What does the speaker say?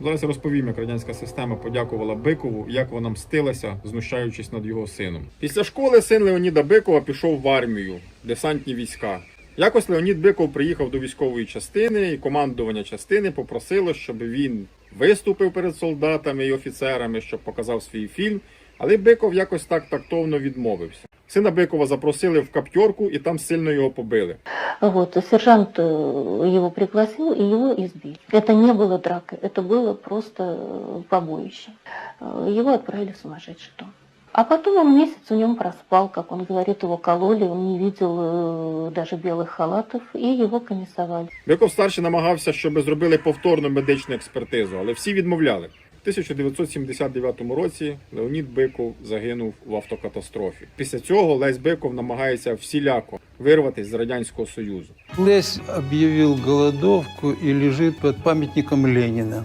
Зараз я розповім, як радянська система подякувала Бикову, як вона мстилася, знущаючись над його сином. Після школи син Леоніда Бикова пішов в армію, десантні війська. Якось Леонід Биков приїхав до військової частини, і командування частини попросило, щоб він виступив перед солдатами і офіцерами, щоб показав свій фільм. Але Биков якось так тактовно відмовився. Сина Бикова запросили в каптьорку і там сильно його побили. Вот, и сержант э, его пригласил, и его избили. Это не было дракой, это было просто э, побоище. Э, Его отправили в сумасшедший дом. А потом он месяц в нем проспал, как он говорит, его кололи, он не видел э, даже белых халатов, и его комиссовали. Биков старший намагався, щоб зробили повторну медичну експертизу, але всі відмовляли. У 1979 році Леонід Биков загинув в автокатастрофі. Після цього Лесь Биков намагається всіляко вирватися з радянського союзу. Лесь об'явив голодовку і лежить під памятником Ленина.